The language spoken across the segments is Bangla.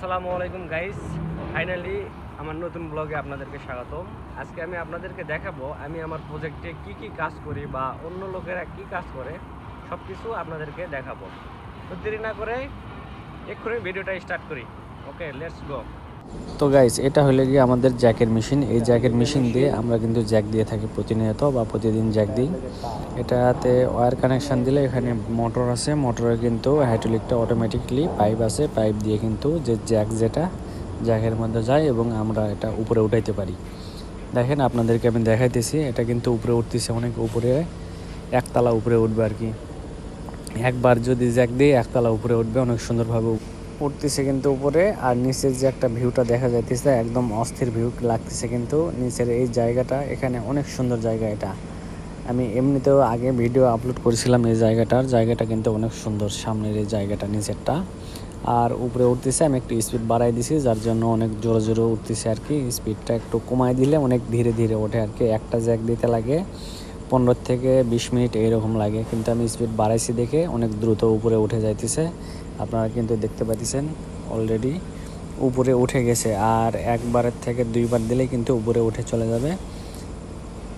আসসালামু আলাইকুম গাইস ফাইনালি আমার নতুন ব্লগে আপনাদেরকে স্বাগতম। আজকে আমি আপনাদেরকে দেখাবো, আমি আমার প্রজেক্টে কি কি কাজ করি বা অন্য লোকেরা কি কাজ করে সব কিছু আপনাদেরকে দেখাবো। তো দেরি না করে এক্ষুনি ভিডিওটা স্টার্ট করি। ওকে লেটস গো তো গাইস এটা হলে গিয়ে আমাদের জ্যাকের মেশিন এই জ্যাকের মেশিন দিয়ে আমরা কিন্তু জ্যাক দিয়ে থাকি প্রতিনিয়ত বা প্রতিদিন জ্যাক দিই। এটাতে ওয়্যার কানেকশন দিলে এখানে মোটর আছে। মোটরে কিন্তু হাইড্রোলিকটা অটোমেটিকলি পাইপ আছে। পাইপ দিয়ে কিন্তু যে জ্যাক যেটা জ্যাকের মধ্যে যায় এবং আমরা এটা উপরে উঠাইতে পারি। দেখেন আপনাদেরকে আমি দেখাইতেছি, এটা কিন্তু উপরে উঠতেছে অনেক উপরে। একতলা উপরে উঠবে আর কি। একবার যদি জ্যাক দিয়ে একতলা উপরে উঠবে, অনেক সুন্দরভাবে উঠতেছে কিন্তু উপরে, আর নিচের যে একটা ভিউটা দেখা যাইতেছে, একদম অস্থির ভিউ লাগতেছে কিন্তু নিচের এই জায়গাটা, এখানে অনেক সুন্দর জায়গা এটা। আমি এমনিতেও আগে ভিডিও আপলোড করেছিলাম এই জায়গাটার, জায়গাটা কিন্তু অনেক সুন্দর, সামনের এই জায়গাটা, নিচেরটা। আর উপরে উঠতেছে, আমি একটু স্পিড বাড়াই দিছি, যার জন্য অনেক জোরে জোরে উঠতেছে আর কি স্পিডটা একটু কমাই দিলে অনেক ধীরে ধীরে ওঠে আর কি, একটা জ্যাক দিতে লাগে, পনেরো থেকে বিশ মিনিট এইরকম লাগে। কিন্তু আমি স্পিড বাড়াইছি দেখে অনেক দ্রুত উপরে উঠে যাইতেছে। আপনারা কিন্তু দেখতে পাচ্ছেন অলরেডি উপরে উঠে গেছে আর একবারের থেকে দুইবার দিলে কিন্তু উপরে উঠে চলে যাবে।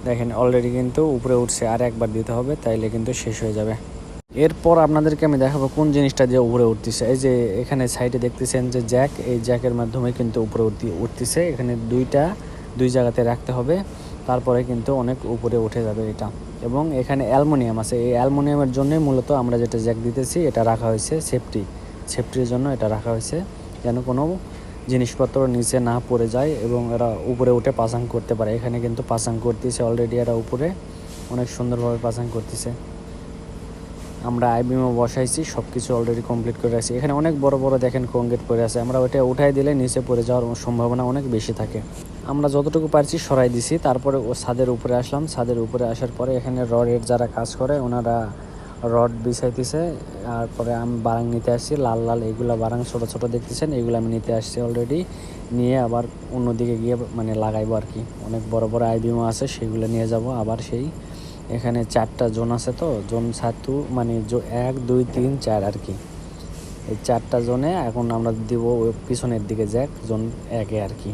দেখেন অলরেডি কিন্তু উপরে উঠছে আর একবার দিতে হবে, তাইলে কিন্তু শেষ হয়ে যাবে। এরপর আপনাদেরকে আমি দেখাবো কোন জিনিসটা দিয়ে উপরে উঠতেছে। এই যে এখানে সাইডে দেখতেছেন যে জ্যাক এই জ্যাকের মাধ্যমে কিন্তু উপরে উঠতে, উঠতেছে। এখানে দুইটা, দুই জায়গাতে রাখতে হবে। তারপরে কিন্তু অনেক উপরে উঠে যাবে এটা। এবং এখানে অ্যালমোনিয়াম আছে। এই অ্যালমোনিয়ামের জন্যই মূলত আমরা যেটা জ্যাক দিতেছি, এটা রাখা হয়েছে সেফটি। সেফটির জন্য এটা রাখা হয়েছে, যেন কোনো জিনিসপত্র নিচে না পড়ে যায় এবং এরা উপরে উঠে পাসাং করতে পারে। এখানে কিন্তু পাসাং করতেছে অলরেডি এরা উপরে অনেক সুন্দরভাবে পাসাং করতেছে। আমরা আইবিমও বসাইছি সব কিছু অলরেডি কমপ্লিট করে রাখছি। এখানে অনেক বড় বড় দেখেন কংক্রিট পড়ে আছে। আমরা ওইটা উঠাই দিলে নিচে পড়ে যাওয়ার সম্ভাবনা অনেক বেশি থাকে। আমরা যতটুকু পারছি সরাই দিছি। তারপরে ও ছাদের উপরে আসলাম। ছাদের উপরে আসার পরে এখানে রডের যারা কাজ করে, ওনারা রড বিছাইতেছে। তারপরে আমি বারাং নিতে আসছি। লাল লাল এগুলা বারাং ছোটো ছোটো দেখতেছেন, এগুলো আমি নিতে আসছি অলরেডি নিয়ে আবার অন্যদিকে গিয়ে মানে লাগাইবো আর কি। অনেক বড় বড় আইবিমও আছে, সেগুলো নিয়ে যাব। আবার সেই এখানে চারটা জোন আছে তো, জোন ছাতু মানে এক, দুই, তিন, চার আর কি। এই চারটা জোনে এখন আমরা দিব পিছনের দিকে জ্যাক, জোন একে আর কি।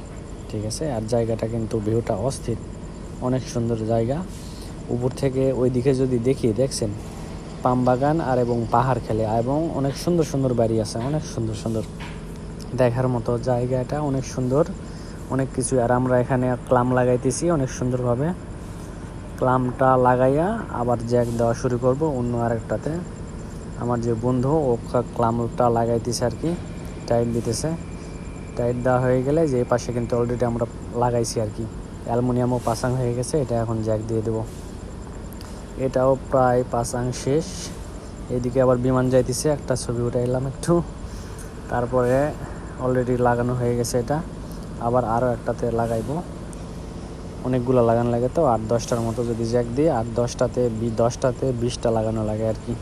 ঠিক আছে? আর জায়গাটা কিন্তু ভিউটা অস্থির। অনেক সুন্দর জায়গা। উপর থেকে ওই দিকে যদি দেখি, দেখছেন? পাম বাগান আর এবং পাহাড় খেলে। এবং অনেক সুন্দর সুন্দর বাড়ি আছে, অনেক সুন্দর সুন্দর। দেখার মতো জায়গাটা অনেক সুন্দর। অনেক কিছু। আর আমরা এখানে ক্লাম লাগাইতেছি অনেক সুন্দরভাবে। ক্লামটা লাগাইয়া আবার জ্যাক দেওয়া শুরু করব অন্য আরেকটাতে। আমার যে বন্ধু, ও ক্লামটা লাগাইতেছে আর কি। টাইম দিতেছে। টাইট দেওয়া হয়ে গেলে যে পাশে কিন্তু অলরেডি আমরা লাগাইছি আর কি। অ্যালুমিনিয়ামও পাসাং হয়ে গেছে, এটা এখন জ্যাক দিয়ে দেবো। এটাও প্রায় পাসাং শেষ। এদিকে আবার বিমান যাইতেছে, একটা ছবি উঠাইলাম একটু। তারপরে অলরেডি লাগানো হয়ে গেছে এটা। আবার আরও একটাতে লাগাইবো। অনেকগুলো লাগানো লাগে তো, আট দশটার মতো যদি জ্যাক দিই, আট দশটাতে বি, দশটাতে বিশটা লাগানো লাগে আর কি।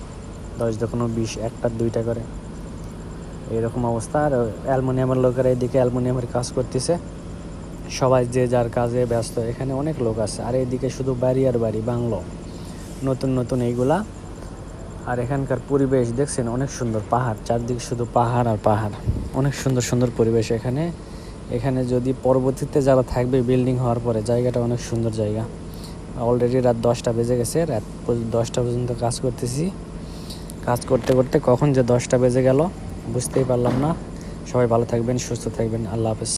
দশ দোকানো বিশ, একটা দুইটা করে। এইরকম অবস্থা। আর অ্যালমোনিয়ামের লোকেরা এদিকে অ্যালমোনিয়ামের কাজ করতেছে। সবাই যে যার কাজে ব্যস্ত, এখানে অনেক লোক আছে। আর এদিকে শুধু বাড়ি আর বাড়ি, বাংলো। নতুন নতুন এইগুলা। আর এখানকার পরিবেশ দেখছেন, অনেক সুন্দর পাহাড়। চারদিকে শুধু পাহাড় আর পাহাড়। অনেক সুন্দর সুন্দর পরিবেশ এখানে। এখানে যদি পরবর্তীতে যারা থাকবে বিল্ডিং হওয়ার পরে, জায়গাটা অনেক সুন্দর জায়গা। অলরেডি রাত দশটা বেজে গেছে, রাত দশটা পর্যন্ত কাজ করতেছি। কাজ করতে করতে কখন যে দশটা বেজে গেল বুঝতেই পারলাম না। সবাই ভালো থাকবেন সুস্থ থাকবেন। আল্লাহ হাফেজ।